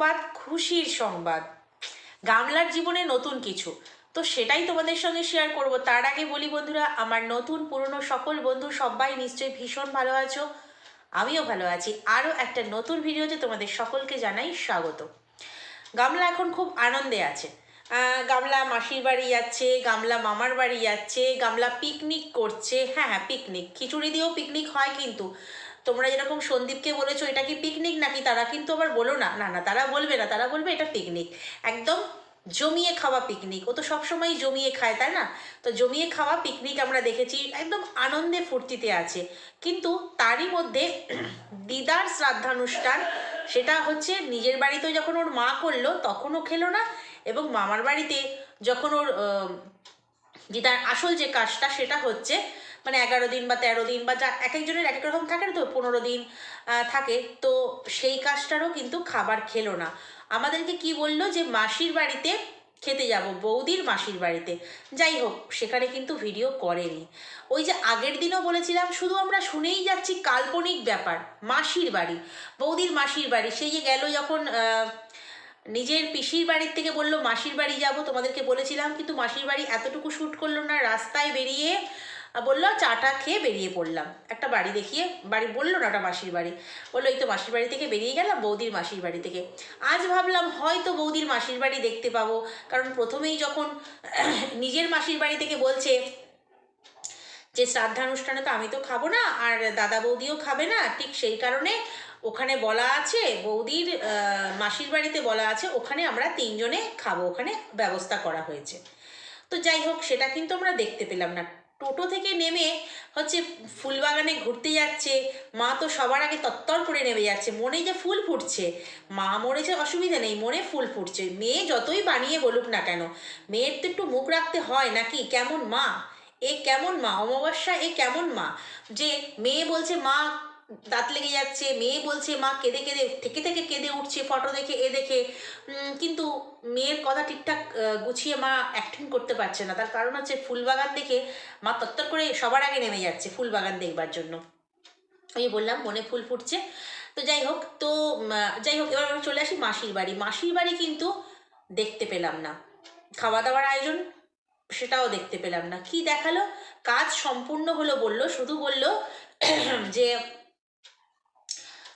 সংবাদ, খুশির সংবাদ। গামলার জীবনে নতুন কিছু। তো সেটাই তোমাদের সঙ্গে শেয়ার করব। তার আগে বলি বন্ধুরা, আমার নতুন, পুরনো সকল বন্ধু সবাই নিশ্চয়ই ভীষণ ভালো আছো। আমিও ভালো আছি। আরও একটা নতুন ভিডিওতে তোমাদের সকলকে জানাই স্বাগত। গামলা এখন খুব আনন্দে আছে। গামলা মাসির বাড়ি যাচ্ছে, গামলা মামার বাড়ি যাচ্ছে, গামলা পিকনিক করছে। হ্যাঁ হ্যাঁ পিকনিক খিচুড়ি দিয়েও পিকনিক হয় কিন্তু। তোমরা যেরকম সন্দীপকে বলেছ, এটা কি পিকনিক নাকি? তারা কিন্তু আবার বলো না। না না, তারা বলবে না, তারা বলবে এটা পিকনিক একদম জমিয়ে খাওয়া পিকনিক ও তো সবসময় জমিয়ে খায়, তাই না? তো জমিয়ে খাওয়া পিকনিক আমরা দেখেছি, একদম আনন্দে ফুর্তিতে আছে। কিন্তু তারই মধ্যে দিদার শ্রাদ্ধানুষ্ঠান, সেটা হচ্ছে নিজের বাড়িতে যখন ওর মা করল, তখনও খেলো না। এবং মামার বাড়িতে যখন ওর দিদার আসল যে কাজটা, সেটা হচ্ছে মানে এগারো দিন বা তেরো দিন বা যা এক একজনের এক এক রকম থাকে না তো, পনেরো দিন থাকে। তো সেই কাজটারও কিন্তু খাবার খেলো না। আমাদেরকে কি বলল যে, মাসির বাড়িতে খেতে যাব, বৌদির মাসির বাড়িতে। যাই হোক, সেখানে কিন্তু ভিডিও করেনি। ওই যে আগের দিনও বলেছিলাম, শুধু আমরা শুনেই যাচ্ছি কাল্পনিক ব্যাপার, মাসির বাড়ি, বৌদির মাসির বাড়ি। সেই যে গেল যখন নিজের পিসির বাড়ির থেকে বলল, মাসির বাড়ি যাব। তোমাদেরকে বলেছিলাম, কিন্তু মাসির বাড়ি এতটুকু শ্যুট করল না, রাস্তায় বেরিয়ে বলল চাটা খেয়ে বেরিয়ে পড়লাম। একটা বাড়ি দেখিয়ে, বাড়ি বলল না ওটা মাসির বাড়ি। বলল, এই তো মাসির বাড়ি থেকে বেরিয়ে গেলাম, বৌদির মাসির বাড়ি থেকে। আজ ভাবলাম, হয়তো বৌদির মাসির বাড়ি দেখতে পাবো। কারণ প্রথমেই যখন নিজের মাসির বাড়ি থেকে বলছে যে, শ্রাদ্ধানুষ্ঠানে তো আমি তো খাব না, আর দাদা বৌদিও খাবে না। ঠিক সেই কারণে ওখানে বলা আছে, বৌদির মাসির বাড়িতে বলা আছে, ওখানে আমরা তিনজনে খাব। ওখানে ব্যবস্থা করা হয়েছে। তো যাই হোক, সেটা কিন্তু আমরা দেখতে পেলাম না। টোটো থেকে নেমে হচ্ছে ফুল বাগানে ঘুরতে যাচ্ছে। মা তো সবার আগে তত্তর করে নেমে যাচ্ছে। মনে যে ফুল ফুটছে। মা মরেছে অসুবিধা নেই, মনে ফুল ফুটছে। মেয়ে যতই বানিয়ে বলুক না কেন, মেয়ের তো একটু মুখ রাখতে হয় নাকি? কেমন মা? এ কেমন মা? অমাবস্যা, এ কেমন মা? যে মেয়ে বলছে, মা দাঁত লেগে যাচ্ছে, মেয়ে বলছে, মা কেঁদে কেঁদে, থেকে থেকে কেঁদে উঠছে ফটো দেখে, এ দেখে। কিন্তু মেয়ের কথা ঠিকঠাক গুছিয়ে মা অ্যাক্টিং করতে পারছে না। তার কারণ হচ্ছে ফুলবাগান দেখে মা তত্তর করে সবার আগে নেমে যাচ্ছে ফুলবাগান দেখবার জন্য। আমি বললাম, মনে ফুল ফুটছে। তো যাই হোক, তো যাই হোক, এবার আমি চলে আসি মাসির বাড়ি। মাসির বাড়ি কিন্তু দেখতে পেলাম না। খাওয়া দাওয়ার আয়োজন, সেটাও দেখতে পেলাম না। কি দেখাল? কাজ সম্পূর্ণ হলো বলল, শুধু বলল যে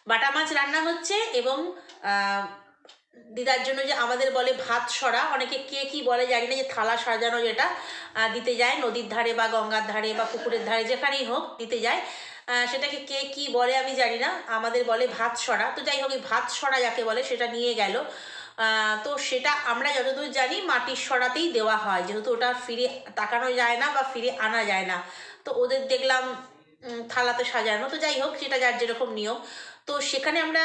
বাটা মাছ রান্না হচ্ছে এবং দিদার জন্য যে আমাদের বলে ভাত সরা অনেকে কে কি বলে জানি না যে থালা সাজানো যেটা দিতে যায়, নদীর ধারে বা গঙ্গার ধারে বা পুকুরের ধারে যেখানেই হোক দিতে যায়। সেটাকে কে কি বলে আমি জানি না, আমাদের বলে ভাত সরা তো যাই হোক ভাত সরা যাকে বলে সেটা নিয়ে গেল। তো সেটা আমরা যতদূর জানি মাটির সরাতেই দেওয়া হয়। যেহেতু ওটা ফিরে তাকানো যায় না বা ফিরে আনা যায় না। তো ওদের দেখলাম থালাতে সাজানো। তো যাই হোক, সেটা যার যেরকম নিয়ম। তো সেখানে আমরা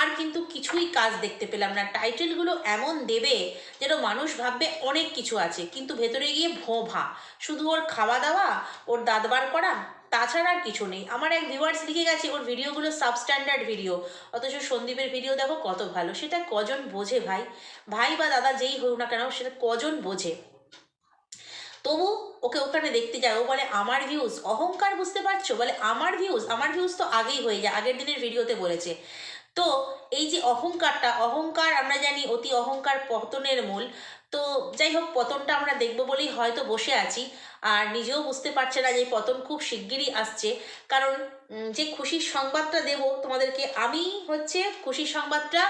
আর কিন্তু কিছুই কাজ দেখতে পেলাম না। টাইটেলগুলো এমন দেবে যেন মানুষ ভাববে অনেক কিছু আছে, কিন্তু ভেতরে গিয়ে ভোভা। শুধু ওর খাওয়া দাওয়া ওর দাঁত বার করা, তাছাড়া আর কিছু নেই। আমার এক ভিউয়ার্স লিখে গেছে, ওর ভিডিওগুলো সাবস্ট্যান্ডার্ড ভিডিও অথচ সন্দীপের ভিডিও দেখো কত ভালো। সেটা কজন বোঝে ভাই? ভাই বা দাদা যেই হোক না কেন, সেটা কজন বোঝে? তবু ওকে ওখানে দেখতে যায়। ও বলে, আমার ভিউজ অহংকার, বুঝতে পারছ? বলে, আমার ভিউজ আমার ভিউজ তো আগেই হয়ে যায়, আগের দিনের ভিডিওতে বলেছে। তো এই যে অহংকারটা, অহংকার আমরা জানি অতি অহংকার পতনের মূল। তো যাই হোক, পতনটা আমরা দেখব বলেই হয়তো বসে আছি। আর নিজেও বুঝতে পারছে না যে পতন খুব শিগগিরই আসছে। কারণ যে খুশির সংবাদটা দেব তোমাদেরকে, আমি হচ্ছে খুশির সংবাদটা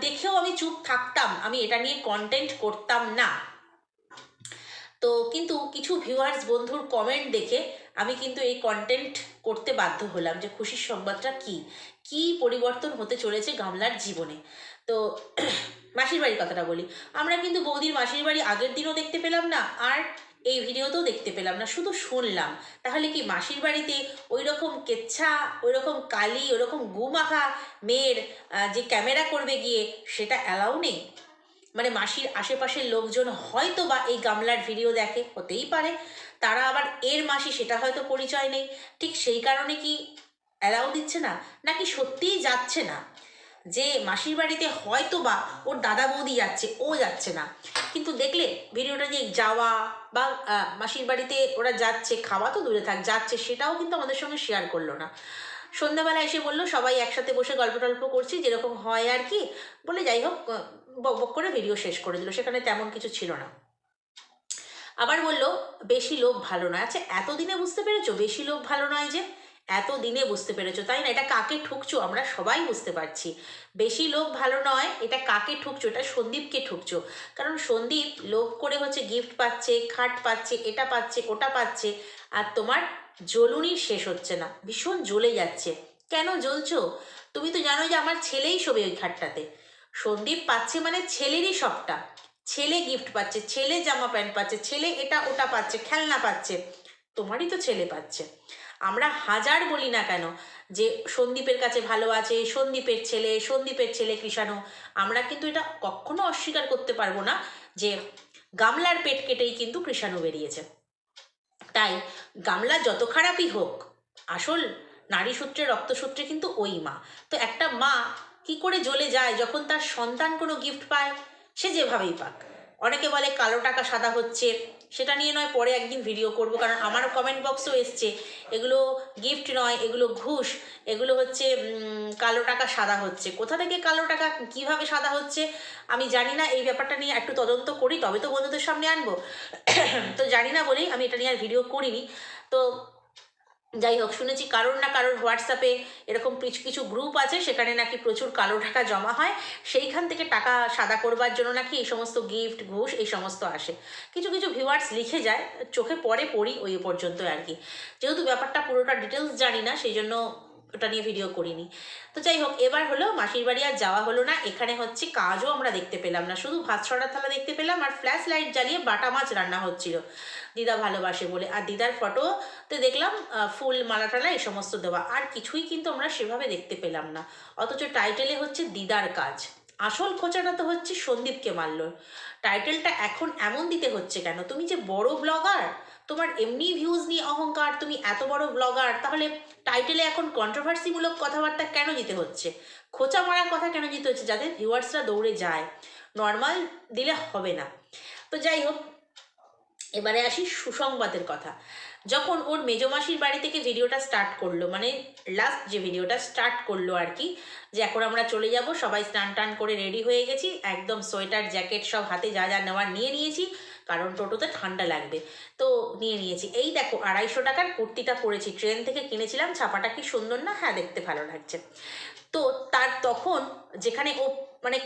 দেখেও আমি চুপ থাকতাম। আমি এটা নিয়ে কন্টেন্ট করতাম না। তো কিন্তু কিছু ভিউয়ার্স বন্ধুর কমেন্ট দেখে আমি কিন্তু এই কন্টেন্ট করতে বাধ্য হলাম যে খুশির সংবাদটা কি? কি পরিবর্তন হতে চলেছে গামলার জীবনে? তো মাসির বাড়ির কথাটা বলি। আমরা কিন্তু বৌদির মাসির বাড়ি আগের দিনও দেখতে পেলাম না, আর এই ভিডিওতেও দেখতে পেলাম না, শুধু শুনলাম। তাহলে কি মাসির বাড়িতে ওই রকম কেচ্ছা ওই রকম কালি ওই রকম গুমাখা মেয়ের যে ক্যামেরা করবে গিয়ে সেটা অ্যালাউ নেই? মানে মাসির আশেপাশের লোকজন হয়তো বা এই গামলার ভিডিও দেখে, হতেই পারে। তারা আবার এর মাসি, সেটা হয়তো পরিচয় নেই। ঠিক সেই কারণে কি অ্যালাউ দিচ্ছে না? নাকি সত্যিই যাচ্ছে না? যে মাসির বাড়িতে হয়তো বা ওর দাদা বৌদি যাচ্ছে, ও যাচ্ছে না। কিন্তু দেখলে ভিডিওটা যে যাওয়া বা মাসির বাড়িতে ওরা যাচ্ছে, খাওয়া তো দূরে থাক, যাচ্ছে, সেটাও কিন্তু আমাদের সঙ্গে শেয়ার করল না। সন্ধ্যাবেলা এসে বলল, সবাই একসাথে বসে গল্প টল্প করছি, যেরকম হয় আর কি। বলে যাই হোক বক বক করে ভিডিও শেষ করে দিল, সেখানে তেমন কিছু ছিল না। আবার বলল, বেশি লোক ভালো নয়। আচ্ছা এতদিনে বুঝতে পেরেছ? বেশি লোক ভালো নয় যে এত দিনে বুঝতে পেরেছ, তাই না? এটা কাকে ঠুকছো? আমরা সবাই বুঝতে পারছি। বেশি লোক ভালো নয়, এটা কাকে ঠুকছো? এটা সন্দীপকে ঠুকছো। কারণ সন্দীপ লোভ করে হচ্ছে গিফট পাচ্ছে, খাট পাচ্ছে, এটা পাচ্ছে, ওটা পাচ্ছে, আর তোমার জ্বলুনি শেষ হচ্ছে না। ভীষণ জ্বলে যাচ্ছে। কেন জ্বলছো? তুমি তো জানো যে আমার ছেলেই শোবে ওই খাটটাতে। সন্দীপ পাচ্ছে মানে ছেলেরই সবটা। ছেলে গিফট পাচ্ছে, ছেলে জামা প্যান্ট পাচ্ছে, ছেলে এটা ওটা পাচ্ছে, খেলনা পাচ্ছে। তোমারই তো ছেলে পাচ্ছে। আমরা হাজার বলি না কেন যে সন্দীপের কাছে ভালো আছে, সন্দীপের ছেলে সন্দীপের ছেলে কৃষাণু। আমরা কিন্তু এটা কখনো অস্বীকার করতে পারব না যে গামলার পেট কেটেই কিন্তু কৃষাণু বেরিয়েছে। তাই গামলা যত খারাপই হোক, আসল নারী সূত্রে রক্তসূত্রে কিন্তু ওই মা। তো একটা মা কি করে জ্বলে যায় যখন তার সন্তান কোনো গিফট পায়, সে যেভাবেই পাক। অনেকে বলে কালো টাকা সাদা হচ্ছে, সেটা নিয়ে নয়, পরে একদিন ভিডিও করব, কারণ আমার কমেন্ট বক্সও এসছে। এগুলো গিফট নয়, এগুলো ঘুষ, এগুলো হচ্ছে কালো টাকা সাদা হচ্ছে। কোথা থেকে কালো টাকা, কীভাবে সাদা হচ্ছে, আমি জানি না, এই ব্যাপারটা নিয়ে একটু তদন্ত করি, তবে তো বন্ধুদের সামনে আনব। তো জানি না বলেই আমি এটা নিয়ে আর ভিডিও করিনি। তো যাই হোক শুনেছি কারোর না কারোর হোয়াটসঅ্যাপে এরকম কিছু কিছু গ্রুপ আছে, সেখানে নাকি প্রচুর কালো টাকা জমা হয়। সেইখান থেকে টাকা সাদা করবার জন্য নাকি এই সমস্ত গিফট ঘুষ, এই সমস্ত আসে। কিছু কিছু ভিউয়ার্স লিখে যায়, চোখে পরে পড়ি ওই পর্যন্ত আর কি। যেহেতু ব্যাপারটা পুরোটা ডিটেলস জানি না, সেই জন্য ওটা নিয়ে ভিডিও করিনি। তো যাই হোক এবার হলো মাসির বাড়ি আর যাওয়া হলো না। এখানে হচ্ছে কাজও আমরা দেখতে পেলাম না। শুধু ভাত ছড়া থালা দেখতে পেলাম আর ফ্ল্যাশ লাইট জ্বালিয়ে বাটা মাছ রান্না হচ্ছিল। দিদা ভালোবাসে বলে। আর দিদার ফটোতে দেখলাম ফুল মালা টালা এই সমস্ত দেওয়া। আর কিছুই কিন্তু আমরা সেভাবে দেখতে পেলাম না। অথচ টাইটেলে হচ্ছে দিদার কাজ। আসল খোঁচাটা তো হচ্ছে সন্দীপকে মারল। টাইটেলটা এখন এমন দিতে হচ্ছে কেন? তুমি যে বড় ব্লগার তোমার এমনি ভিউজ নিয়ে অহংকার, তুমি এত বড় ব্লগার তাহলে টাইটেলে এখন কন্ট্রোভার্সিমূলক কথাবার্তা কেন দিতে হচ্ছে? খোঁচা মারার কথা কেন দিতে হচ্ছে? যাতে ভিউয়ার্সরা দৌড়ে যায় নর্মাল দিলে হবে না। তো যাই হোক, এবারে আসি সুসংবাদের কথা। যখন ওর মেজমাসির বাড়ি থেকে ভিডিওটা স্টার্ট করল মানে লাস্ট যে ভিডিওটা স্টার্ট করল আর কি, যে এখন আমরা চলে যাব, সবাই স্নান টান করে রেডি হয়ে গেছি, একদম সোয়েটার জ্যাকেট সব হাতে যা যা নেওয়ার নিয়ে নিয়েছি, কারণ টোটোতে ঠান্ডা লাগবে। তো নিয়ে নিয়েছি। এই দেখো, আড়াইশো টাকার কুর্তিটা পরেছি ট্রেন থেকে কিনেছিলাম, ছাপাটা কি সুন্দর না? হ্যাঁ দেখতে ভালো লাগছে। তো তার তখন যেখানে ও মানে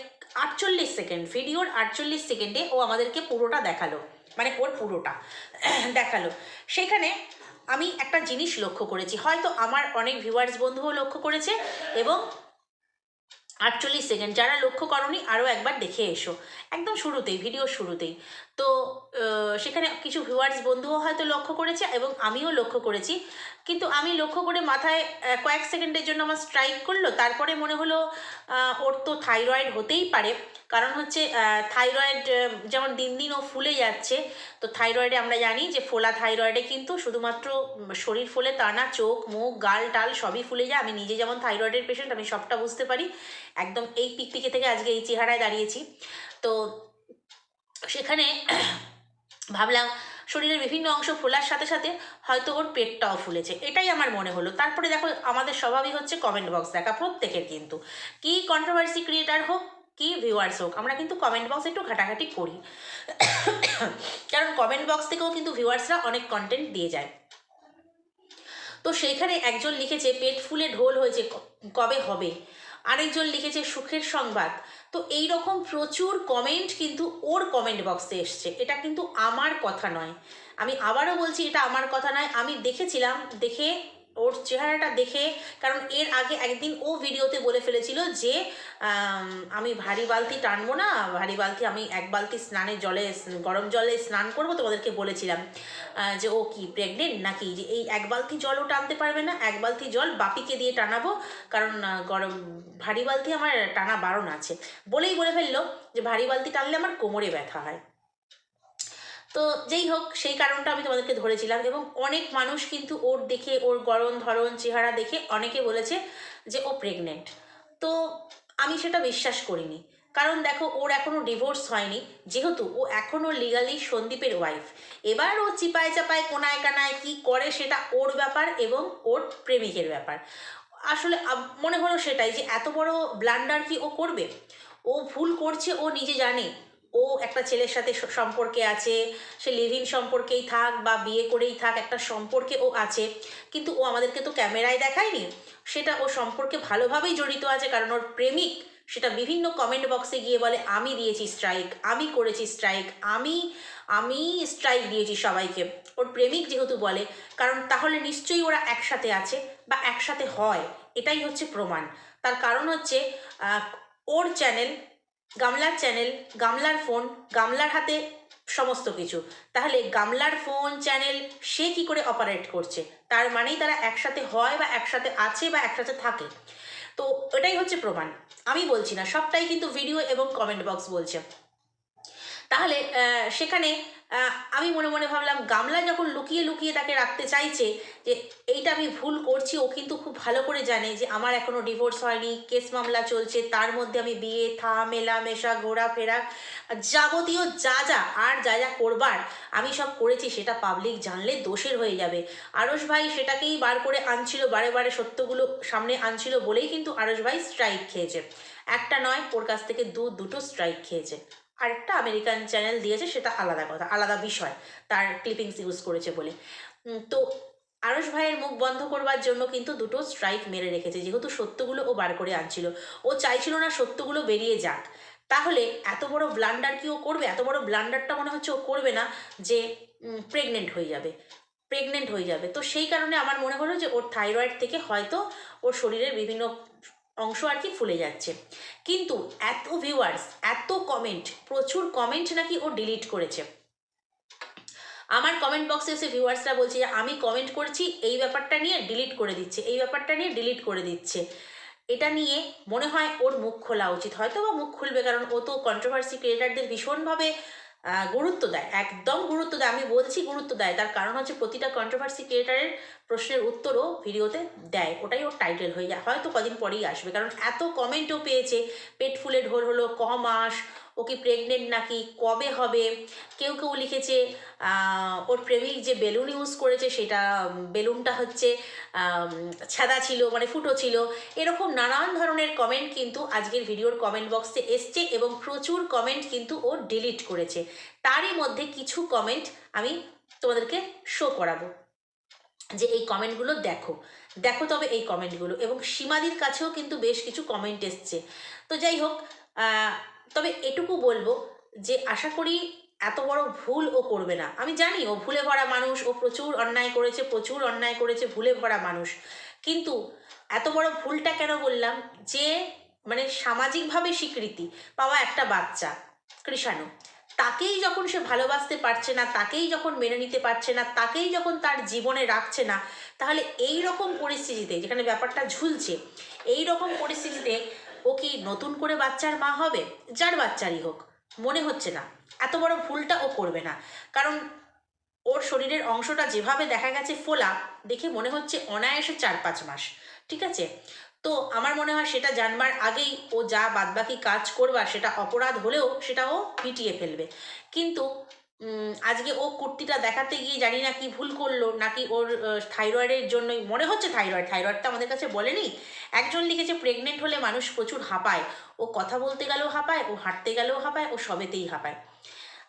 আটচল্লিশ সেকেন্ড, ভিডিওর আটচল্লিশ সেকেন্ডে ও আমাদেরকে পুরোটা দেখাল। মানে ওর পুরোটা? দেখাল। সেখানে আমি একটা জিনিস লক্ষ্য করেছি। হয়তো আমার অনেক ভিউয়ার্স বন্ধুও লক্ষ্য করেছে এবং আটচল্লিশ সেকেন্ড, যারা লক্ষ্য করনি আরও একবার দেখে এসো। একদম শুরুতেই ভিডিও শুরুতেই। তো সেখানে কিছু ভিউয়ার্স বন্ধুও হয়তো লক্ষ্য করেছে এবং আমিও লক্ষ্য করেছি। কিন্তু আমি লক্ষ্য করে মাথায় কয়েক সেকেন্ডের জন্য আমার স্ট্রাইক করল। তারপরে মনে হলো ওর তো থাইরয়েড হতেই পারে। কারণ হচ্ছে থাইরয়েড যেমন দিন দিন ও ফুলে যাচ্ছে, তো থাইরয়েডে আমরা জানি যে ফোলা থাইরয়েডে কিন্তু শুধুমাত্র শরীর ফুলে তা না, চোখ, মুখ, গাল, টাল সবই ফুলে যায়। আমি নিজে যেমন থাইরয়েডের পেশেন্ট আমি সবটা বুঝতে পারি। একদম এই পিকপিকে থেকে আজকে এই চেহারায় দাঁড়িয়েছি। তো সেখানে ভাবলাম শরীরের বিভিন্ন অংশ ফোলার সাথে সাথে হয়তো ওর পেটটাও ফুলেছে, এটাই আমার মনে হলো। তারপরে দেখো আমাদের স্বভাবই হচ্ছে কমেন্ট বক্স দেখা, প্রত্যেকের কিন্তু। কি কন্ট্রোভার্সি ক্রিয়েটার হোক, কি ভিউয়ার্স হোক, আমরা কিন্তু কমেন্ট বক্স একটু ঘাটাঘাটি করি। কারণ কমেন্ট বক্স থেকেও কিন্তু ভিউয়ার্সরা অনেক কন্টেন্ট দিয়ে যায়। তো সেইখানে একজন লিখেছে, পেট ফুলে ঢোল হয়েছে কবে হবে? আরেকজন লিখেছে, সুখের সংবাদ। তো এই রকম প্রচুর কমেন্ট কিন্তু ওর কমেন্ট বক্সে এসছে। এটা কিন্তু আমার কথা নয়। আমি আবারও বলছি, এটা আমার কথা নয়। আমি দেখেছিলাম, দেখে ওর চেহারাটা দেখে, কারণ এর আগে একদিন ও ভিডিওতে বলে ফেলেছিল যে, আমি ভারী বালতি টানবো না, ভারী বালতি আমি এক বালতি স্নানে জলে, গরম জলে স্নান করব তোমাদেরকে বলেছিলাম যে ও কি প্রেগনেন্ট নাকি? যে এই এক বালতি জলও টানতে পারবে না, এক বালতি জল বাপিকে দিয়ে টানাবো, কারণ গরম, ভারী বালতি আমার টানা বারণ আছে। বলেই বলে ফেলল যে ভারী বালতি টানলে আমার কোমরে ব্যথা হয়। তো যেই হোক, সেই কারণটা আমি তোমাদেরকে ধরেছিলাম এবং অনেক মানুষ কিন্তু ওর দেখে, ওর গরম ধরন চেহারা দেখে অনেকে বলেছে যে ও প্রেগনেন্ট তো আমি সেটা বিশ্বাস করিনি। কারণ দেখো, ওর এখনও ডিভোর্স হয়নি। যেহেতু ও এখনও লিগালি সন্দীপের ওয়াইফ এবার ও চিপায় চাপায়, কোনায় কানায় কি করে সেটা ওর ব্যাপার এবং ওর প্রেমিকের ব্যাপার। আসলে মনে হলো সেটাই যে এত বড় ব্লান্ডার কি ও করবে? ও ভুল করছে, ও নিজে জানে। ও একটা ছেলের সাথে সম্পর্কে আছে, সে লিভ সম্পর্কেই থাক বা বিয়ে করেই থাক, একটা সম্পর্কে ও আছে, কিন্তু ও আমাদেরকে তো ক্যামেরায় দেখায়নি। সেটা ও সম্পর্কে ভালোভাবেই জড়িত আছে, কারণ ওর প্রেমিক সেটা বিভিন্ন কমেন্ট বক্সে গিয়ে বলে, আমি দিয়েছি স্ট্রাইক আমি করেছি স্ট্রাইক আমি আমি স্ট্রাইক দিয়েছি সবাইকে। ওর প্রেমিক যেহেতু বলে, কারণ তাহলে নিশ্চয়ই ওরা একসাথে আছে বা একসাথে হয়, এটাই হচ্ছে প্রমাণ। তার কারণ হচ্ছে ওর চ্যানেল গামলার চ্যানেল গামলার ফোন গামলার হাতে সমস্ত কিছু। তাহলে গামলার ফোন চ্যানেল সে কি করে অপারেট করছে? তার মানেই তারা একসাথে হয় বা একসাথে আছে বা একসাথে থাকে। তো এটাই হচ্ছে প্রমাণ। আমি বলছি না, সবটাই কিন্তু ভিডিও এবং কমেন্ট বক্স বলছে। তাহলে সেখানে আমি মনে মনে ভাবলাম, গামলা যখন লুকিয়ে লুকিয়ে তাকে রাখতে চাইছে যে, এইটা আমি ভুল করছি, ও কিন্তু খুব ভালো করে জানে যে, আমার এখনও ডিভোর্স হয়নি কেস মামলা চলছে, তার মধ্যে আমি বিয়ে থা মেলা মেশা ঘোরাফেরা যাবতীয় যা যা আর যা যা করবার আমি সব করেছি, সেটা পাবলিক জানলে দোষের হয়ে যাবে। আরস ভাই সেটাকেই বার করে আনছিল, বারে বারে সত্যগুলো সামনে আনছিল বলেই কিন্তু আরস ভাই স্ট্রাইক খেয়েছে। একটা নয়, ওর কাছ থেকে দু, দুটো স্ট্রাইক খেয়েছে। আরেকটা আমেরিকান চ্যানেল দিয়েছে, সেটা আলাদা কথা, আলাদা বিষয়, তার ক্লিপিংস ইউজ করেছে বলে। তো আরস ভাইয়ের মুখ বন্ধ করবার জন্য কিন্তু দুটো স্ট্রাইক মেরে রেখেছে, যেহেতু সত্যগুলো ও বার করে আনছিল। ও চাইছিল না সত্যগুলো বেরিয়ে যাক। তাহলে এত বড় ব্লান্ডার কি ও করবে? এত বড় ব্লান্ডারটা মনে হচ্ছে ও করবে না যে প্রেগনেন্ট হয়ে যাবে প্রেগনেন্ট হয়ে যাবে। তো সেই কারণে আমার মনে হলো যে ওর থাইরয়েড থেকে হয়তো ওর শরীরের বিভিন্ন অংশ আর কি ফুলে যাচ্ছে। কিন্তু এত ভিউয়ার্স এত কমেন্ট প্রচুর কমেন্ট নাকি ও ডিলিট করেছে। আমার কমেন্ট বক্সে এসে ভিউয়ার্সরা বলছে যে, আমি কমেন্ট করছি, এই ব্যাপারটা নিয়ে ডিলিট করে দিচ্ছে, এই ব্যাপারটা নিয়ে ডিলিট করে দিচ্ছে। এটা নিয়ে মনে হয় ওর মুখ খোলা উচিত। হয়তো বা মুখ খুলবে, কারণ ও তো কন্ট্রোভার্সি ক্রিয়েটারদের ভীষণভাবে গুরুত্ব দেয়, একদম গুরুত্ব দেয়। আমি বলছি গুরুত্ব দেয়, তার কারণ হচ্ছে প্রতিটা কন্ট্রোভার্সি ক্রিয়েটারের প্রশ্নের উত্তরও ভিডিওতে দেয়, ওটাই ওর টাইটেল হয়ে যায়। হয়তো কদিন পরেই আসবে, কারণ এত কমেন্টও পেয়েছে, পেট ফুলে ঢোল হলো ক মাস ও কি প্রেগনেন্ট নাকি, কবে হবে? কেউ কেউ লিখেছে ওর প্রেমিক যে বেলুন ইউজ করেছে সেটা বেলুনটা হচ্ছে ছাদা ছিল মানে ফুটো ছিল। এরকম নানান ধরনের কমেন্ট কিন্তু আজকের ভিডিওর কমেন্ট বক্সে এসছে এবং প্রচুর কমেন্ট কিন্তু ও ডিলিট করেছে। তারই মধ্যে কিছু কমেন্ট আমি তোমাদেরকে শো করাবো। যে এই কমেন্টগুলো দেখো। দেখো তবে এই কমেন্টগুলো এবং সীমাদির কাছেও কিন্তু বেশ কিছু কমেন্ট এসছে। তো যাই হোক তবে এটুকু বলব যে আশা করি এত বড় ভুল ও করবে না। আমি জানি ও ভুলে ভরা মানুষ, ও প্রচুর অন্যায় করেছে, প্রচুর অন্যায় করেছে, ভুলে ভরা মানুষ। কিন্তু এত বড় ভুলটা কেন বললাম? যে মানে সামাজিকভাবে স্বীকৃতি পাওয়া একটা বাচ্চা, কৃষাণু। তাকেই যখন সে ভালোবাসতে পারছে না, তাকেই যখন মেনে নিতে পারছে না, তাকেই যখন তার জীবনে রাখছে না, তাহলে এই রকম পরিস্থিতিতে, যেখানে ব্যাপারটা ঝুলছে এই রকম পরিস্থিতিতে ও কি নতুন করে বাচ্চার মা হবে? যার বাচ্চারই হোক। মনে হচ্ছে না। এত বড় ভুলটা ও করবে না। কারণ ওর শরীরের অংশটা যেভাবে দেখা গেছে ফোলা, দেখে মনে হচ্ছে অনায়াসে চার পাঁচ মাস। ঠিক আছে? তো আমার মনে হয় সেটা জানবার আগেই ও যা বাদবাকি কাজ করবার, সেটা অপরাধ হলেও সেটা ও মিটিয়ে ফেলবে। কিন্তু আজকে ও কুর্তিটা দেখাতে গিয়ে জানি না কি ভুল করল, নাকি ওর থাইরয়েডের জন্যই, মনে হচ্ছে থাইরয়েড থাইরয়েডটা আমাদের কাছে বলেনি। একজন লিখেছে প্রেগনেন্ট হলে মানুষ প্রচুর হাঁপায়। ও কথা বলতে গেলেও হাঁপায়, ও হাঁটতে গেলেও হাঁপায়, ও সবেতেই হাঁপায়।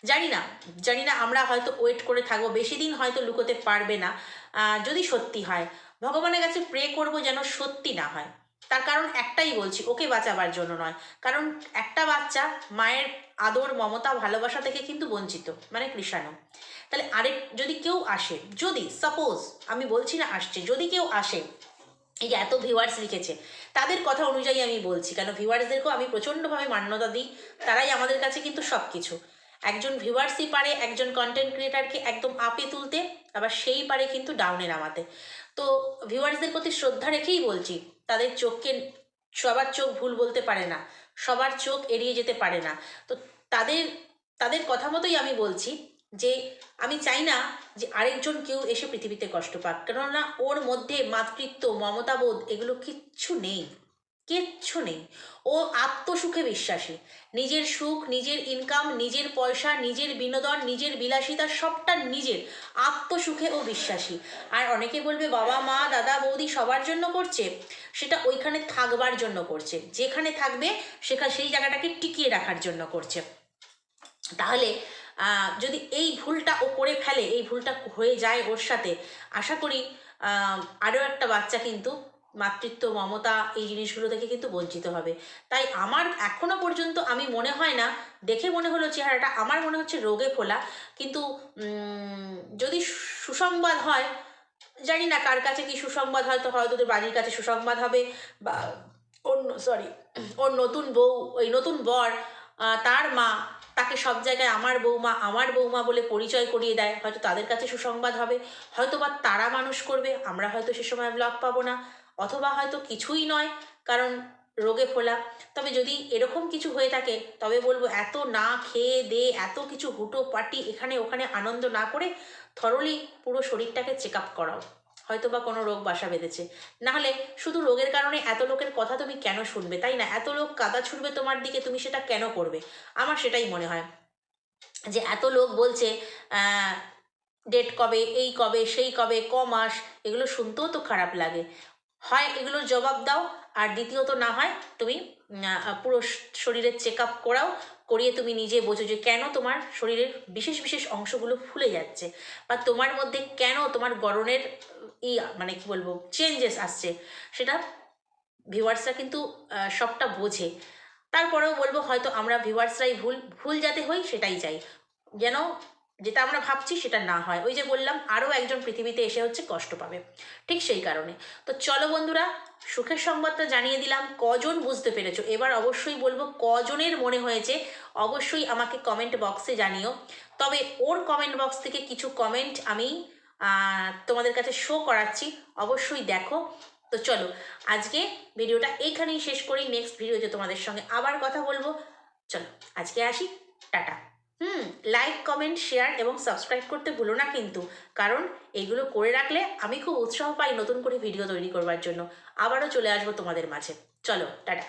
জানি না জানি না, আমরা হয়তো ওয়েট করে থাকব, বেশি দিন হয়তো লুকোতে পারবে না। যদি সত্যি হয়, ভগবানের কাছে প্রে করব যেন সত্যি না হয়। তার কারণ একটাই বলছি, ওকে বাঁচাবার জন্য নয়। কারণ একটা বাচ্চা মায়ের আদর, মমতা, ভালোবাসা থেকে কিন্তু বঞ্চিত মানে কৃষাণু। তাহলে আরেক, যদি কেউ আসে, যদি সাপোজ আমি বলছি না আসছে, যদি কেউ আসে, এই যে এত ভিউয়ার্স লিখেছে, তাদের কথা অনুযায়ী আমি বলছি, কেন ভিউয়ার্সদেরকেও আমি প্রচণ্ডভাবে মান্যতা দিই, তারাই আমাদের কাছে কিন্তু সব কিছু একজন ভিউয়ার্সই পারে, একজন কন্টেন্ট ক্রিয়েটারকে একদম আপে তুলতে, আবার সেই পারে কিন্তু ডাউনে নামাতে তো ভিউয়ার্সদের প্রতি শ্রদ্ধা রেখেই বলছি তাদের চোখকে, সবার চোখ ভুল বলতে পারে না, সবার চোখ এড়িয়ে যেতে পারে না। তো তাদের তাদের কথা মতোই আমি বলছি যে, আমি চাই না যে আরেকজন কেউ এসে পৃথিবীতে কষ্ট পাক, কেননা ওর মধ্যে মাতৃত্ব, মমতাবোধ এগুলো কিচ্ছু নেই কিচ্ছু নেই। ও আত্মসুখে বিশ্বাসী, নিজের সুখ, নিজের ইনকাম নিজের পয়সা, নিজের বিনোদন, নিজের বিলাসিতা সবটা নিজের, আত্মসুখে ও বিশ্বাসী। আর অনেকে বলবে, বাবা, মা, দাদা, বৌদি সবার জন্য করছে। সেটা ওইখানে থাকবার জন্য করছে। যেখানে থাকবে সেখানে সেই জায়গাটাকে টিকিয়ে রাখার জন্য করছে। তাহলে যদি এই ভুলটা ও করে ফেলে, এই ভুলটা হয়ে যায় ওর সাথে, আশা করি আরও একটা বাচ্চা কিন্তু মাতৃত্ব, মমতা এই জিনিসগুলো থেকে কিন্তু বঞ্চিত হবে। তাই আমার এখনও পর্যন্ত আমি মনে হয় না, দেখে মনে হলো চেহারাটা, আমার মনে হচ্ছে রোগে ফোলা। কিন্তু যদি সুসংবাদ হয় জানি না কার কাছে কি সুসংবাদ হয়তো হয়তো তোর বাড়ির কাছে সুসংবাদ হবে, বা অন্য সরি ওর নতুন বউ, ওই নতুন বর তার মা, তাকে সব জায়গায় আমার বৌমা আমার বৌমা বলে পরিচয় করিয়ে দেয়, হয়তো তাদের কাছে সুসংবাদ হবে হয়তো বা তারা মানুষ করবে, আমরা হয়তো সে সময় ব্লগ পাবো না, অথবা হয়তো কিছুই নয়, কারণ রোগে ফোলা তবে যদি এরকম কিছু হয়ে থাকে, তবে বলব এত না খেয়ে দে, এত কিছু হুটো পাটি এখানে ওখানে আনন্দ না করে থরলি পুরো শরীরটাকে চেক আপ করাও। হয়তো বা কোনো রোগ বাসা বেঁধেছে। নাহলে শুধু রোগের কারণে এত লোকের কথা তুমি কেন শুনবে, তাই না? এত লোক কাদা ছুটবে তোমার দিকে, তুমি সেটা কেন করবে? আমার সেটাই মনে হয় যে এত লোক বলছে ডেট কবে, এই কবে, সেই কবে, ক মাস, এগুলো শুনতেও তো খারাপ লাগে। হয় এগুলোর জবাব দাও আর দ্বিতীয়ত না হয় তুমি পুরো শরীরের চেক আপ করাও, করিয়ে তুমি নিজে বোঝো যে কেন তোমার শরীরের বিশেষ বিশেষ অংশগুলো ফুলে যাচ্ছে বা তোমার মধ্যে কেন তোমার গরনের ই মানে কি বলব চেঞ্জেস আসছে। সেটা ভিউয়ার্সরা কিন্তু সবটা বোঝে। তারপরেও বলব হয়তো আমরা ভিউয়ার্সরাই ভুল ভুল যাতে হই সেটাই চাই। যেন যেটা আমরা ভাবছি সেটা না হয়। ওই যে বললাম, আরও একজন পৃথিবীতে এসে হচ্ছে কষ্ট পাবে। ঠিক সেই কারণে। তো চলো বন্ধুরা, সুখের সংবাদটা জানিয়ে দিলাম। কজন বুঝতে পেরেছ? এবার অবশ্যই বলব, কজনের মনে হয়েছে? অবশ্যই আমাকে কমেন্ট বক্সে জানিও। তবে ওর কমেন্ট বক্স থেকে কিছু কমেন্ট আমি তোমাদের কাছে শো করাচ্ছি। অবশ্যই দেখো। তো চলো, আজকে ভিডিওটা এইখানেই শেষ করি। নেক্সট ভিডিওতে তোমাদের সঙ্গে আবার কথা বলব। চলো, আজকে আসি। টাটা। হুম লাইক কমেন্ট শেয়ার এবং সাবস্ক্রাইব করতে ভুলো না কিন্তু। কারণ এগুলো করে রাখলে আমি খুব উৎসাহ পাই নতুন করে ভিডিও তৈরি করবার জন্য। আবারও চলে আসব তোমাদের মাঝে। চলো, টাটা।